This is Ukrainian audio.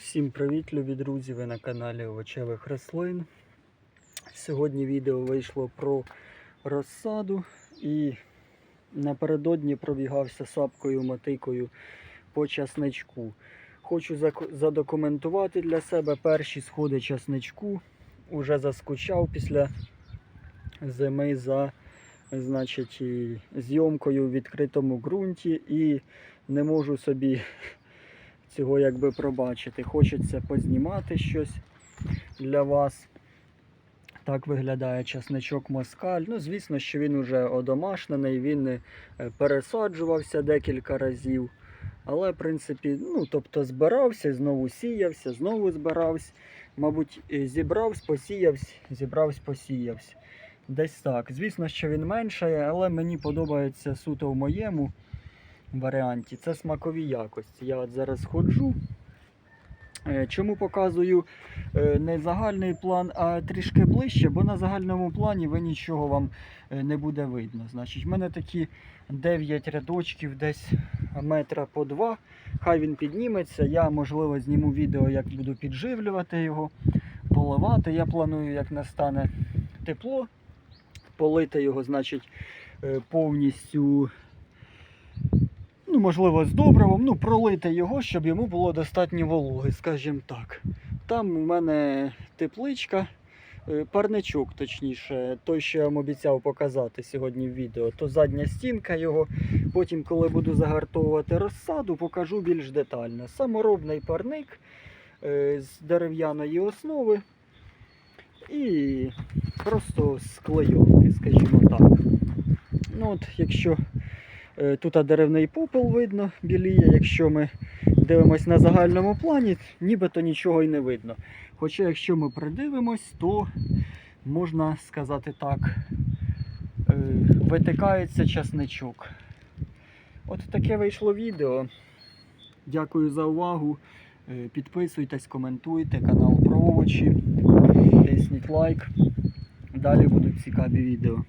Всім привіт, любі друзі! Ви на каналі Овочевих рослин. Сьогодні відео вийшло про розсаду і напередодні пробігався сапкою мотикою по часничку. Хочу задокументувати для себе перші сходи часничку. Уже заскучав після зими за значить, зйомкою в відкритому ґрунті і не можу собі цього якби пробачити. Хочеться познімати щось для вас. Так виглядає часничок москаль. Ну, звісно, що він уже одомашнений, він е, пересаджувався декілька разів. Але, в принципі, ну, тобто збирався, знову сіявся, знову збирався. Мабуть, е, зібрався, посіявся, зібрався, посіявся. Десь так. Звісно, що він меншає, але мені подобається суто в моєму варіанті. Це смакові якості. Я от зараз ходжу. Е, Чому показую е, не загальний план, а трішки ближче, бо на загальному плані ви нічого вам е, не буде видно. Значить, в мене такі 9 рядочків, десь метра по 2. Хай він підніметься. Я, можливо, зніму відео, як буду підживлювати його, поливати. Я планую, як настане тепло, полити його, значить, повністю можливо, з добривом, ну, пролити його, щоб йому було достатньо вологи, скажімо так. Там у мене тепличка, е, парничок, точніше, той, що я вам обіцяв показати сьогодні в відео, то задня стінка його. Потім, коли буду загартовувати розсаду, покажу більш детально. Саморобний парник е, з дерев'яної основи і просто з скажімо так. Ну, от, якщо Тут деревний попел видно біліє. Якщо ми дивимось на загальному плані, нібито нічого й не видно. Хоча, якщо ми придивимось, то можна сказати так, е, витикається часничок. От таке вийшло відео. Дякую за увагу. Е, Підписуйтесь, коментуйте канал про овочі, тисніть лайк. Далі будуть цікаві відео.